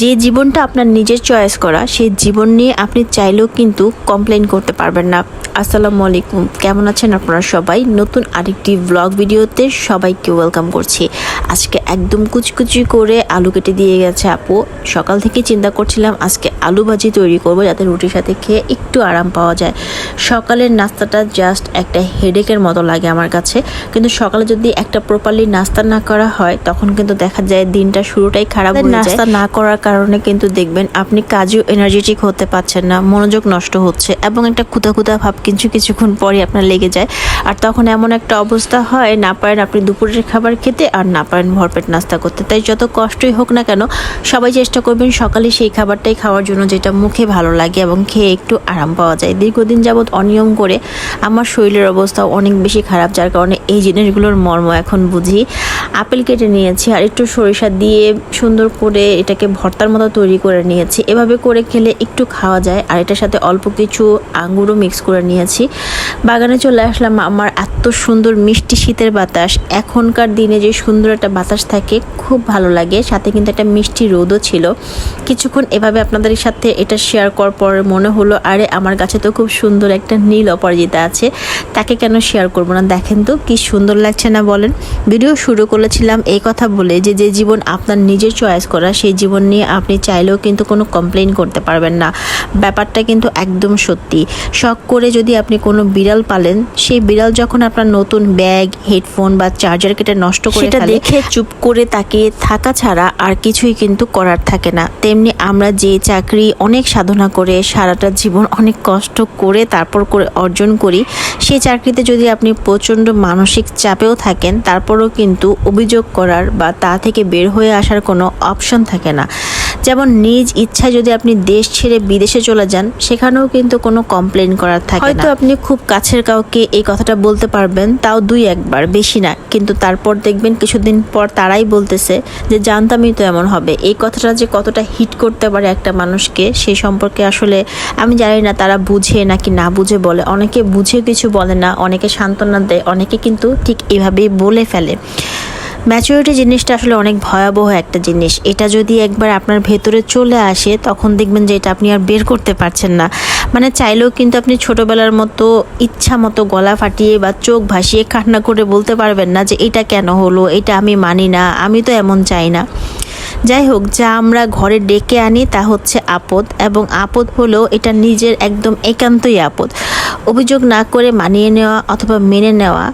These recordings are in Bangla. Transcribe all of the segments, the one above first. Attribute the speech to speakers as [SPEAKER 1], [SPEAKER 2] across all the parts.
[SPEAKER 1] যে জীবনটা আপনার নিজের চয়েস করা সেই জীবন নিয়ে আপনি চাইলেও কিন্তু কমপ্লেন করতে পারবেন না। আসসালামু আলাইকুম। কেমন আছেন আপনারা সবাই? নতুন আরেকটি ব্লগ ভিডিওতে সবাইকে ওয়েলকাম করছি। আজকে একদম কুচকুচি করে আলু কেটে দিয়ে গেছে আপু। সকাল থেকে চিন্তা করছিলাম আজকে আলু ভাজি তৈরি করব যাতে রুটির সাথে খেয়ে একটু আরাম পাওয়া যায়। সকালের নাস্তাটা জাস্ট একটা হেডেকের মতো লাগে আমার কাছে। কিন্তু সকালে যদি একটা প্রপারলি নাস্তা না করা হয় তখন কিন্তু দেখা যায় দিনটা শুরুটাই খারাপ হয়ে যায়। নাস্তা না করার কারণে কিন্তু দেখবেন আপনি কাজেও এনার্জেটিক হতে পারছেন না, মনোযোগ নষ্ট হচ্ছে এবং একটা ক্ষুদা ক্ষুদা ভাব কিছু কিছুক্ষণ পরে আপনার লেগে যায়। আর তখন এমন একটা অবস্থা হয়, না পারেন আপনি দুপুরের খাবার খেতে আর না পারেন ভরপেট নাস্তা করতে। তাই যত কষ্টই হোক না কেন, সবাই চেষ্টা করবেন সকালে সেই খাবারটাই খাওয়ার জন্য যেটা মুখে ভালো লাগে এবং খেয়ে একটু আরাম পাওয়া যায়। দীর্ঘদিন যাবৎ অনিয়ম করে আমার শরীরের অবস্থা অনেক বেশি খারাপ, যার কারণে এই জিনিসগুলোর মর্ম এখন বুঝি। আপেল কেটে নিয়েছি আর একটু সরিষা দিয়ে সুন্দর করে এটাকে ভর্তার মতো তৈরি করে নিয়েছি। এভাবে করে খেলে একটু খাওয়া যায়। আর এটার সাথে অল্প কিছু আঙুরও মিক্স করে নিয়েছি। বাগানে চলে আসলাম আমার এত সুন্দর মিষ্টি শীতের বাতাস। এখনকার দিনে যে সুন্দর একটা বাতাস থাকে, খুব ভালো লাগে। সাথে কিন্তু একটা মিষ্টি রোদও ছিল। কিছুক্ষণ এভাবে আপনাদের সাথে এটা শেয়ার করার পর মনে হলো, আরে, আমার কাছে তো খুব সুন্দর একটা নীল অপরাজিতা আছে। তাকে কেন শেয়ার করব না? দেখেন তো কি সুন্দর লাগছে না বলেন। ভিডিও শুরু করেছিলাম এই কথা বলে যে যে জীবন আপনার নিজের চয়েস করা, সেই জীবন নিয়ে আপনি চাইলেও কিন্তু কোনো কমপ্লেন করতে পারবেন না। ব্যাপারটা কিন্তু একদম সত্যি। শখ করে যদি আপনি কোনো বিড়াল পালেন সেই বিড়াল যখন আপনার নতুন ব্যাগ হেডফোন বা চার্জার কেটে নষ্ট করে
[SPEAKER 2] সেটা
[SPEAKER 1] দেখে চুপ করে তাকিয়ে থাকা ছাড়া আর কিছুই কিন্তু করার থাকে না। তেমনি আমরা যে চাকরি অনেক সাধনা করে সারাটা জীবন অনেক কষ্ট করে তারপর করে অর্জন করি সেই চাকরিতে যদি আপনি প্রচণ্ড মানসিক চাপেও থাকেন তারপরও কিন্তু অভিযোগ করার বা তা থেকে বের হয়ে আসার কোনো অপশন থাকে না। যেমন নিজ ইচ্ছায় যদি আপনি দেশ ছেড়ে বিদেশে চলে যান, সেখানেও কিন্তু কোনো কমপ্লেন করার থাকে হয়তো আপনি খুব কাছের কাউকে এই কথাটা বলতে পারবেন, তাও দুই একবার, বেশি না। কিন্তু তারপর দেখবেন কিছুদিন পর তারাই বলতেছে যে, জানতামই তো এমন হবে। এই কথাটা যে কতটা হিট করতে পারে একটা মানুষকে সেই সম্পর্কে আসলে আমি জানি না, তারা বুঝে নাকি না বুঝে বলে। অনেকে বুঝে কিছু বলে না, অনেকে সান্ত্বনা দেয়, অনেকে কিন্তু ঠিক এভাবেই বলে ফেলে। ম্যাচুরিটি জিনিসটা আসলে অনেক ভয়াবহ একটা জিনিস। এটা যদি একবার আপনার ভেতরে চলে আসে, তখন দেখবেন যে এটা আপনি আর বের করতে পারছেন না। মানে চাইলেও কিন্তু আপনি ছোটবেলার মতো ইচ্ছা মতো গলা ফাটিয়ে বা চোখ ভাসিয়ে কান্না করে বলতে পারবেন না যে এটা কেন হলো, এটা আমি মানি না, আমি তো এমন চাই না। যাই হোক, যা আমরা ঘরে ডেকে আনি তা হচ্ছে আপদ এবং আপদ হলেও এটা নিজের একদম একান্তই আপদ। অভিযোগ না করে মানিয়ে নেওয়া অথবা মেনে নেওয়া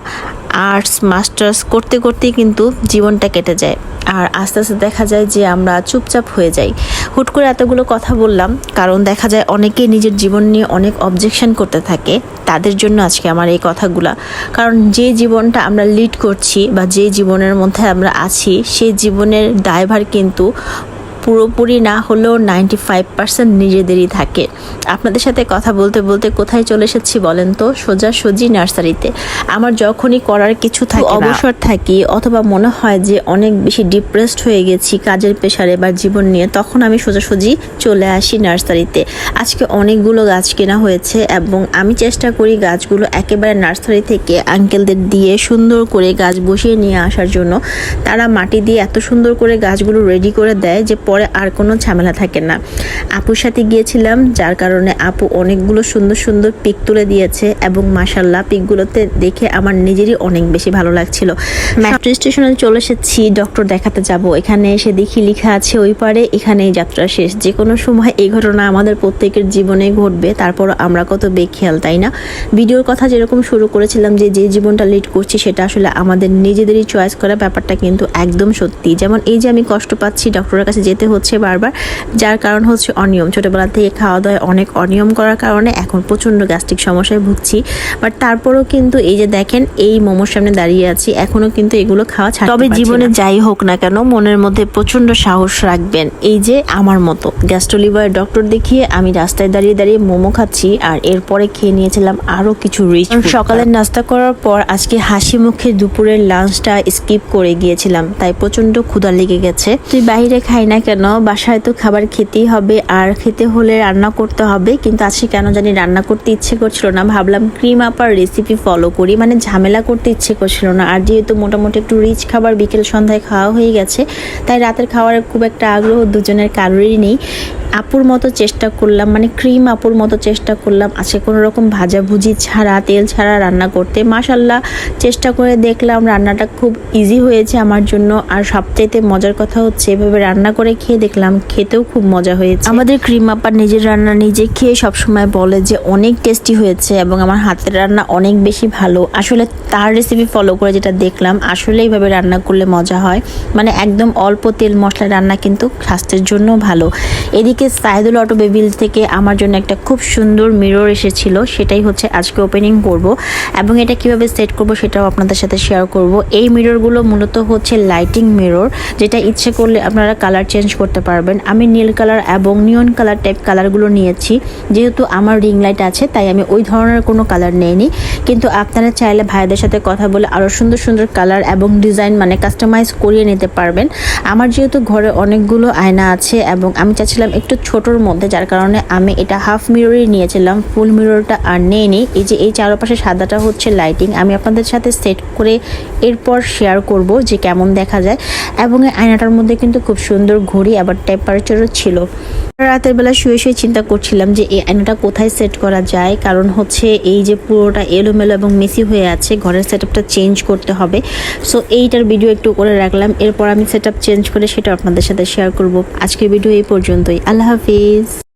[SPEAKER 1] আর্টস, মাস্টার্স করতে করতেই কিন্তু জীবনটা কেটে যায়। আর আস্তে আস্তে দেখা যায় যে আমরা চুপচাপ হয়ে যাই। হুট করে এতগুলো কথা বললাম, কারণ দেখা যায় অনেকেই নিজের জীবন নিয়ে অনেক অবজেকশন করতে থাকে। তাদের জন্য আজকে আমার এই কথাগুলা। কারণ যে জীবনটা আমরা লিড করছি বা যে জীবনের মধ্যে আমরা আছি, সেই জীবনের দায়ভার কিন্তু পুরোপুরি না হলেও নাইনটি ফাইভ পার্সেন্ট নিজেদেরই থাকে। আপনাদের সাথে কথা বলতে বলতে কোথায় চলে এসেছি বলেন তো? সোজা সজি নার্সারিতে। আমার যখনই করার কিছু থাকে অবসর থাকি, অথবা মনে হয় যে অনেক বেশি ডিপ্রেসড হয়ে গেছি কাজের পেশারে বা জীবন নিয়ে, তখন আমি সোজাসুজি চলে আসি নার্সারিতে। আজকে অনেকগুলো গাছ কেনা হয়েছে এবং আমি চেষ্টা করি গাছগুলো একেবারে নার্সারি থেকে আঙ্কেলদের দিয়ে সুন্দর করে গাছ বসিয়ে নিয়ে আসার জন্য। তারা মাটি দিয়ে এত সুন্দর করে গাছগুলো রেডি করে দেয় যে পরে আর কোনো ঝামেলা থাকে না। আপুর সাথে গিয়েছিলাম, যার কারণে আপু অনেকগুলো সুন্দর সুন্দর পিক তুলে দিয়েছে এবং মাসাল্লাহ পিকগুলোতে দেখে আমার নিজেরই অনেক বেশি ভালো লাগছিল। মেট্রো স্টেশনে চলে এসেছি ডক্টর দেখাতে যাব। এখানে এসে দেখি লেখা আছে ওই পারে, এখানেই যাত্রা শেষ। যে কোনো সময় এই ঘটনা আমাদের প্রত্যেকের জীবনে ঘটবে, তারপর আমরা কত বেখেয়াল, তাই না? ভিডিওর কথা যেরকম শুরু করেছিলাম যে যে জীবনটা লিড করছি, সেটা আসলে আমাদের নিজেদেরই চয়েস করা ব্যাপারটা কিন্তু একদম সত্যি। যেমন এই যে আমি কষ্ট পাচ্ছি ডক্টরের কাছে যেতে হচ্ছে বারবার যার কারণ হচ্ছে অনিয়ম। ছোটবেলা থেকে খাওয়া দাওয়ায় অনেক অনিয়ম করার কারণে এখন প্রচণ্ড গ্যাস্ট্রিক সমস্যায় ভুগছি। বাট তারপরেও কিন্তু এই যে দেখেন এই মোমোর সামনে দাঁড়িয়ে আছি এখনও কিন্তু এগুলো খাওয়া ছাড়তে তবে জীবনে যাই হোক না কেন মনের মধ্যে প্রচণ্ড সাহস রাখবেন। এই যে আমার মতো। গ্যাস্ট্রোলিভার ডক্টর দেখিয়ে আমি রাস্তায় দাঁড়িয়ে দাঁড়িয়ে মোমো খাচ্ছি আর এরপরে খেয়ে নিয়েছিলাম আরও কিছু রিচ সকালের নাস্তা করার পর আজকে হাসি মুখে দুপুরের লাঞ্চটা স্কিপ করে গিয়েছিলাম তাই প্রচণ্ড ক্ষুধা লেগে গেছে। তুই বাইরে খাই না কেন? কেন? বাসায় তো খাবার খেতেই হবে, আর খেতে হলে রান্না করতে হবে। কিন্তু আজকে কেন জানি রান্না করতে ইচ্ছে করছিল না। ভাবলাম ক্রিম আপার রেসিপি ফলো করি। মানে ঝামেলা করতে ইচ্ছে করছিল না। আর যেহেতু মোটামুটি একটু রিচ খাবার বিকেল সন্ধ্যায় খাওয়া হয়ে গেছে, তাই রাতের খাওয়ার খুব একটা আগ্রহ দুজনের কারোরই নেই। আপুর মতো চেষ্টা করলাম মানে ক্রিম আপুর মতো চেষ্টা করলাম। আজকে কোনো রকম ভাজাভুজি ছাড়া, তেল ছাড়া রান্না করতে। মাশাল্লাহ চেষ্টা করে দেখলাম রান্নাটা খুব ইজি হয়েছে আমার জন্য। আর সবচাইতে মজার কথা হচ্ছে, এভাবে রান্না করে খেয়ে দেখলাম, খেতেও খুব মজা হয়েছে। আমাদের ক্রিম আপার নিজের রান্না নিজে খেয়ে সবসময় বলে যে, অনেক টেস্টি হয়েছে এবং আমার হাতের রান্না অনেক বেশি ভালো। আসলে তার রেসিপি ফলো করে যেটা দেখলাম, আসলে এইভাবে রান্না করলে মজা হয়। মানে একদম অল্প তেল মশলা রান্না কিন্তু স্বাস্থ্যের জন্য ভালো। এদিকে সাইদুল অটো বেবিল থেকে আমার জন্য একটা খুব সুন্দর মিরর এসেছিল, সেটাই হচ্ছে আজকে ওপেনিং করব এবং এটা কীভাবে সেট করব সেটাও আপনাদের সাথে শেয়ার করব। এই মিররগুলো মূলত হচ্ছে লাইটিং মিরর যেটা ইচ্ছে করলে আপনারা কালার চেঞ্জ করতে পারবেন। আমি নীল কালার এবং নিয়ন কালার টাইপ কালারগুলো নিয়েছি, যেহেতু আমার রিং লাইট আছে, তাই আমি ওই ধরনের কোনো কালার নেইনি। কিন্তু আপনারা চাইলে ভাইদের সাথে কথা বলে আরও সুন্দর সুন্দর কালার এবং ডিজাইন মানে কাস্টমাইজ করিয়ে নিতে পারবেন। আমার যেহেতু ঘরে অনেকগুলো আয়না আছে এবং আমি চাচ্ছিলাম একটু ছোটোর মধ্যে, যার কারণে আমি এটা হাফ মিররই নিয়েছিলাম ফুল মিররটা আর নেই নেইনি। এই যে এই চারপাশে সাদাটা হচ্ছে লাইটিং আমি আপনাদের সাথে সেট করে এরপর শেয়ার করব যে কেমন দেখা যায়। এবং এই আয়নাটার মধ্যে কিন্তু খুব সুন্দর ঘড়ি, আবার টেম্পারেচারও ছিল। রাতের বেলা শুয়ে শুয়ে চিন্তা করছিলাম যে এই আয়নাটা কোথায় সেট করা যায়, কারণ হচ্ছে এই যে পুরোটা এলোমেলো এবং মেসি হয়ে আছে, ঘরের সেট চেঞ্জ করতে হবে। সো এইটার ভিডিও একটু করে রাখলাম, এরপর আমি সেট চেঞ্জ করে সেটা আপনাদের সাথে শেয়ার করব। আজকের ভিডিও এই পর্যন্তই। আল্লাহ হাফিজ